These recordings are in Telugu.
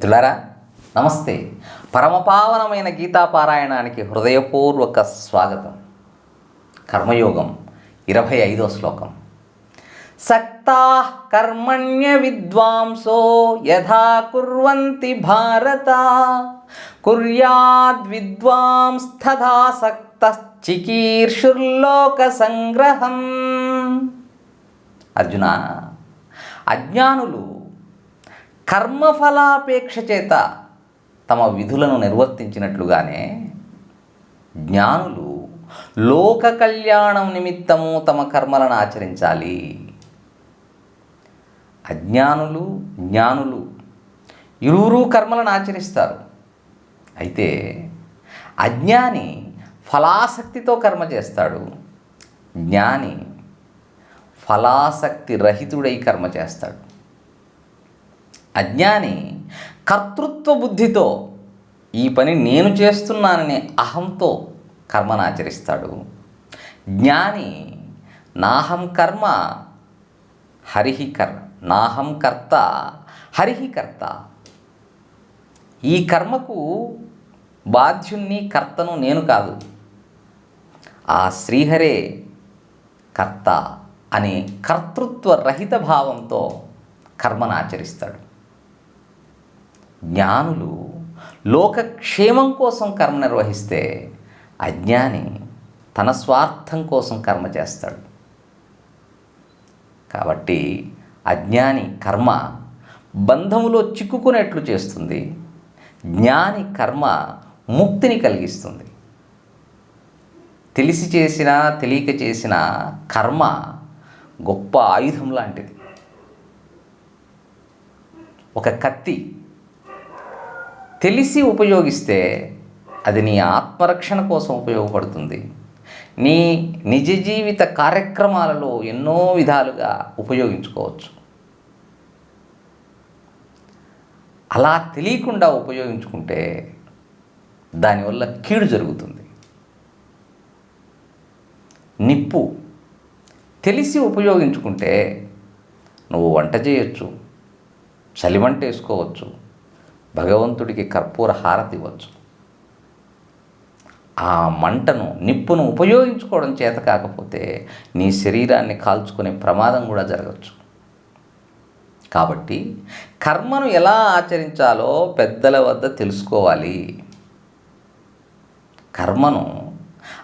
మిత్రులారా నమస్తే. పరమపావనమైన గీతాపారాయణానికి హృదయపూర్వక స్వాగతం. కర్మయోగం ఇరవై ఐదో శ్లోకం. సక్తా కర్మణ్య విద్వాంసో యథా కుర్వంతి భారత. కుర్యాద్ విద్వాంస్తథా సక్త చికీర్షుర్లోక సంగ్రహం అర్జున అజ్ఞానులు కర్మఫలాపేక్ష చేత తమ విధులను నిర్వర్తించినట్లుగానే జ్ఞానులు లోక కళ్యాణం నిమిత్తము తమ కర్మలను ఆచరించాలి. అజ్ఞానులు జ్ఞానులు ఇరువురు కర్మలను ఆచరిస్తారు. అయితే అజ్ఞాని ఫలాసక్తితో కర్మ చేస్తాడు. జ్ఞాని ఫలాసక్తి రహితుడై కర్మ చేస్తాడు. అజ్ఞాని కర్తృత్వ బుద్ధితో ఈ పని నేను చేస్తున్నాననే అహంతో కర్మను ఆచరిస్తాడు. జ్ఞాని నాహం కర్మ హరిహి కర్ నాహం కర్త హరిహి కర్త. ఈ కర్మకు బాధ్యుణ్ణి కర్తను నేను కాదు. ఆ శ్రీహరే కర్త అనే కర్తృత్వ రహిత భావంతో కర్మను ఆచరిస్తాడు. జ్ఞానులు లోకక్షేమం కోసం కర్మ నిర్వహిస్తే అజ్ఞాని తన స్వార్థం కోసం కర్మ చేస్తాడు. కాబట్టి అజ్ఞాని కర్మ బంధములో చిక్కుకునేట్లు చేస్తుంది. జ్ఞాని కర్మ ముక్తిని కలిగిస్తుంది. తెలిసి చేసిన తెలియక చేసిన కర్మ గొప్ప ఆయుధం లాంటిది. ఒక కత్తి తెలిసి ఉపయోగిస్తే అది నీ ఆత్మరక్షణ కోసం ఉపయోగపడుతుంది. నీ నిజ జీవిత కార్యక్రమాలలో ఎన్నో విధాలుగా ఉపయోగించుకోవచ్చు. అలా తెలియకుండా ఉపయోగించుకుంటే దానివల్ల కీడు జరుగుతుంది. నిప్పు. తెలిసి ఉపయోగించుకుంటే నువ్వు వంట చేయొచ్చు చలిమంట వేసుకోవచ్చు భగవంతుడికి కర్పూర హారతి ఇవ్వచ్చు. ఆ మంటను నిప్పును ఉపయోగించుకోవడం చేత కాకపోతే నీ శరీరాన్ని కాల్చుకునే ప్రమాదం కూడా జరగచ్చు కాబట్టి కర్మను ఎలా ఆచరించాలో పెద్దల వద్ద తెలుసుకోవాలి. కర్మను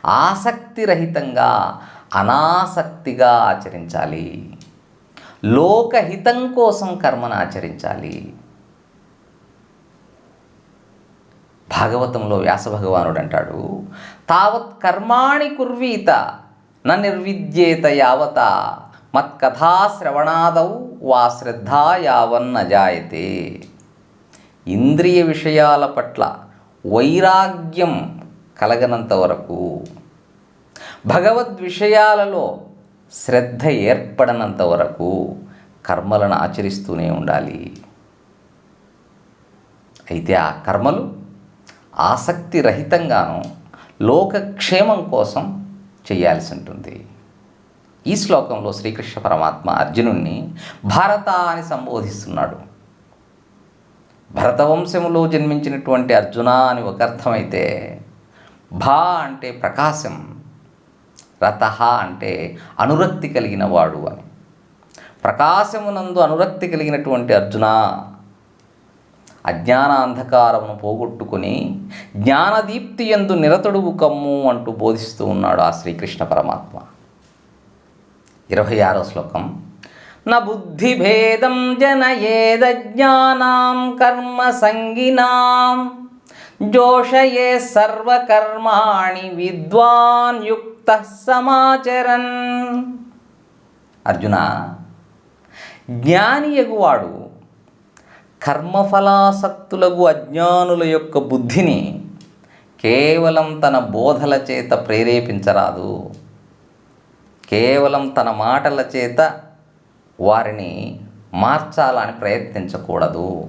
ఆసక్తిరహితంగా అనాసక్తిగా ఆచరించాలి. లోకహితం కోసం కర్మను ఆచరించాలి. భాగవతంలో వ్యాస భగవానుడు అంటాడు తావత్ కర్మాణి కుర్వీత న నిర్విద్యేత యావత మత్కథాశ్రవణాదౌ వా శ్రద్ధా యావన్న జాయతే. ఇంద్రియ విషయాల పట్ల వైరాగ్యం కలగనంత వరకు భగవద్ విషయాలలో శ్రద్ధ ఏర్పడనంత వరకు కర్మలను ఆచరిస్తూనే ఉండాలి. అయితే ఆ కర్మలు ఆసక్తి రహితంగాను లోకక్షేమం కోసం చేయాల్సి ఉంటుంది. ఈ శ్లోకంలో శ్రీకృష్ణ పరమాత్మ అర్జునుణ్ణి భారత అని సంబోధిస్తున్నాడు. భరతవంశములో జన్మించినటువంటి అర్జున అని ఒక అర్థమైతే భా అంటే ప్రకాశం రత అంటే అనురక్తి కలిగిన వాడు అని. ప్రకాశమునందు అనురక్తి కలిగినటువంటి అర్జున అజ్ఞాన అంధకారమును పోగొట్టుకుని జ్ఞానదీప్తి ఎందు నిరతడువు కమ్ము అంటూ బోధిస్తూ ఉన్నాడు ఆ శ్రీకృష్ణ పరమాత్మ. ఇరవై ఆరో శ్లోకం. న బుద్ధిభేదం జనయేదజ్ఞానాం కర్మ సంగినాం. జోషయే సర్వకర్మాణి విద్వాన్ యుక్త సమాచరన్. అర్జున జ్ఞాని ఎగువాడు కర్మఫలాసక్తులకు అజ్ఞానుల యొక్క బుద్ధిని కేవలం తన బోధల చేత ప్రేరేపించరాదు. కేవలం తన మాటల చేత వారిని మార్చాలని ప్రయత్నించకూడదు.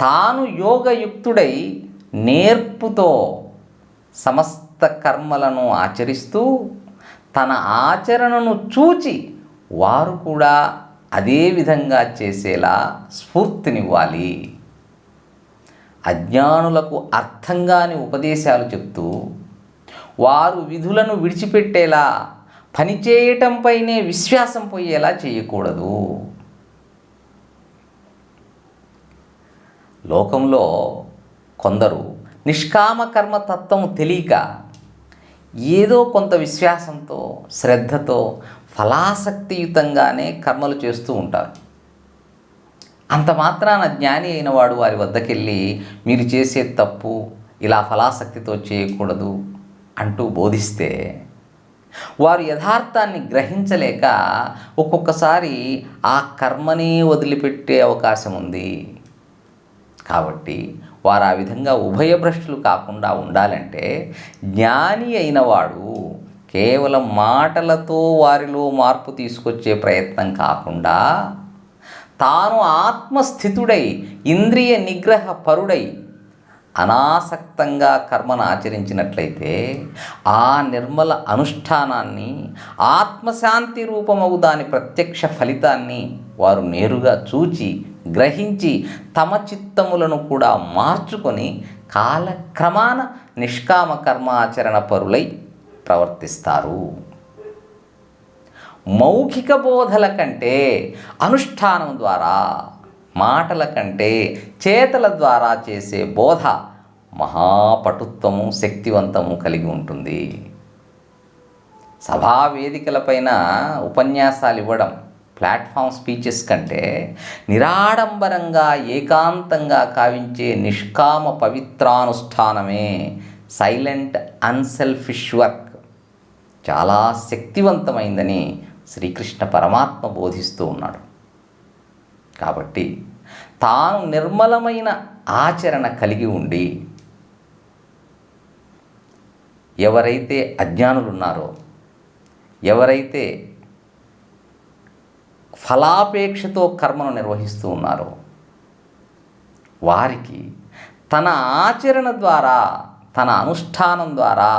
తాను యోగయుక్తుడై నేర్పుతో సమస్త కర్మలను ఆచరిస్తూ తన ఆచరణను చూచి వారు కూడా అదే విధంగా చేసేలా స్ఫూర్తినివ్వాలి. అజ్ఞానులకు అర్థం కాని ఉపదేశాలు చెప్తూ వారు విధులను విడిచిపెట్టేలా పనిచేయటంపైనే విశ్వాసం పోయేలా చేయకూడదు. లోకంలో కొందరు నిష్కామ కర్మతత్వం తెలియక ఏదో కొంత విశ్వాసంతో శ్రద్ధతో ఫలాసక్తియుతంగానే కర్మలు చేస్తూ ఉంటారు. అంత మాత్రాన జ్ఞాని అయిన వాడు వారి వద్దకెళ్ళి మీరు చేసే తప్పు ఇలా ఫలాసక్తితో చేయకూడదు అంటూ బోధిస్తే వారు యథార్థాన్ని గ్రహించలేక ఒక్కొక్కసారి ఆ కర్మని వదిలిపెట్టే అవకాశం ఉంది. కాబట్టి వారు ఆ విధంగా ఉభయభ్రష్టులు కాకుండా ఉండాలంటే జ్ఞాని అయినవాడు కేవలం మాటలతో వారిలో మార్పు తీసుకొచ్చే ప్రయత్నం కాకుండా తాను ఆత్మస్థితుడై ఇంద్రియ నిగ్రహ పరుడై అనాసక్తంగా కర్మను ఆచరించినట్లయితే ఆ నిర్మల అనుష్ఠానాన్ని ఆత్మశాంతి రూపమవు దాని ప్రత్యక్ష ఫలితాన్ని వారు నేరుగా చూచి గ్రహించి తమ చిత్తములను కూడా మార్చుకొని కాలక్రమాన నిష్కామ కర్మాచరణ పరులై ప్రవర్తిస్తారు. మౌఖిక బోధల కంటే అనుష్ఠానం ద్వారా మాటల కంటే చేతల ద్వారా చేసే బోధ మహాపటుత్వము శక్తివంతము కలిగి ఉంటుంది. సభా వేదికలపైన ఉపన్యాసాలు ఇవ్వడం ప్లాట్ఫామ్ స్పీచెస్ కంటే నిరాడంబరంగా ఏకాంతంగా కావించే నిష్కామ పవిత్రానుష్ఠానమే సైలెంట్ అన్సెల్ఫిష్ వర్క్. చాలా శక్తివంతమైందని శ్రీకృష్ణ పరమాత్మ బోధిస్తూ ఉన్నాడు. కాబట్టి తాను నిర్మలమైన ఆచరణ కలిగి ఉండి ఎవరైతే అజ్ఞానులు ఉన్నారో ఎవరైతే ఫలాపేక్షతో కర్మను నిర్వహిస్తూ ఉన్నారో వారికి తన ఆచరణ ద్వారా తన అనుష్ఠానం ద్వారా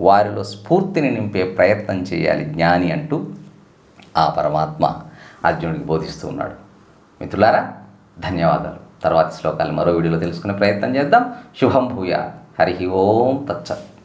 వారిలో స్ఫూర్తిని నింపే ప్రయత్నం చేయాలి జ్ఞాని అంటూ ఆ పరమాత్మ అర్జునుడికి బోధిస్తూ ఉన్నాడు. మిత్రులారా ధన్యవాదాలు. తర్వాతి శ్లోకాలు మరో వీడియోలో తెలుసుకునే ప్రయత్నం చేద్దాం. శుభం భూయ హరి ఓం తచ్చత్